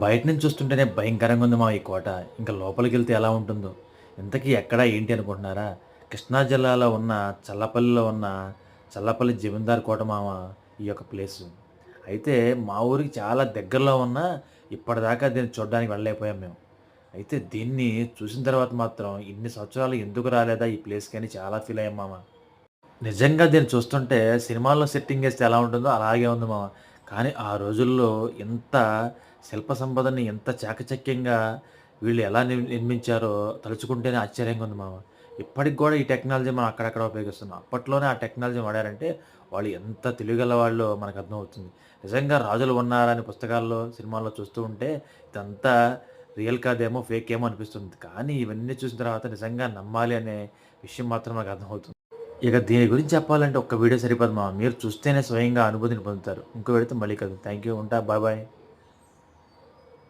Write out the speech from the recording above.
బయట నుంచి చూస్తుంటేనే భయంకరంగా ఉంది మా ఈ కోట. ఇంకా లోపలికి వెళ్తే ఎలా ఉంటుందో. ఇంతకీ ఎక్కడ ఏంటి అనుకుంటున్నారా? కృష్ణా జిల్లాలో ఉన్న చల్లపల్లిలో ఉన్న చల్లపల్లి జమీందార్ కోట మామ ఈ యొక్క ప్లేస్. అయితే మా ఊరికి చాలా దగ్గరలో ఉన్న ఇప్పటిదాకా దీన్ని చూడడానికి వెళ్ళలేకపోయాం మేము. అయితే దీన్ని చూసిన తర్వాత మాత్రం ఇన్ని సంవత్సరాలు ఎందుకు రాలేదా ఈ ప్లేస్కి అని చాలా ఫీల్ అయ్యాం మామ. నిజంగా దీన్ని చూస్తుంటే సినిమాల్లో సెట్టింగ్ వేస్తే ఎలా ఉంటుందో అలాగే ఉంది మామ. కానీ ఆ రోజుల్లో ఎంత శిల్ప సంపదని ఎంత చాకచక్యంగా వీళ్ళు ఎలా నిర్మించారో తలుచుకుంటేనే ఆశ్చర్యంగా ఉంది మామ. ఇప్పటికి కూడా ఈ టెక్నాలజీ మనం అక్కడక్కడ ఉపయోగిస్తున్నాం. అప్పట్లోనే ఆ టెక్నాలజీ వాడారంటే వాళ్ళు ఎంత తెలివిగల వాళ్ళు మనకు అర్థమవుతుంది. నిజంగా రాజులు ఉన్నారని పుస్తకాల్లో సినిమాల్లో చూస్తూ ఉంటే ఇదంతా రియల్ కాదేమో ఫేక్ ఏమో అనిపిస్తుంది. కానీ ఇవన్నీ చూసిన తర్వాత నిజంగా నమ్మాలి అనే విషయం మాత్రం నాకు అర్థమవుతుంది. ఇక దీని గురించి చెప్పాలంటే ఒక్క వీడియో సరిపోదు మా మీరు చూస్తేనే స్వయంగా అనుభూతిని పొందుతారు. ఇంకో పెడితే మళ్ళీ కదా థ్యాంక్ యూ ఉంటా. Bye bye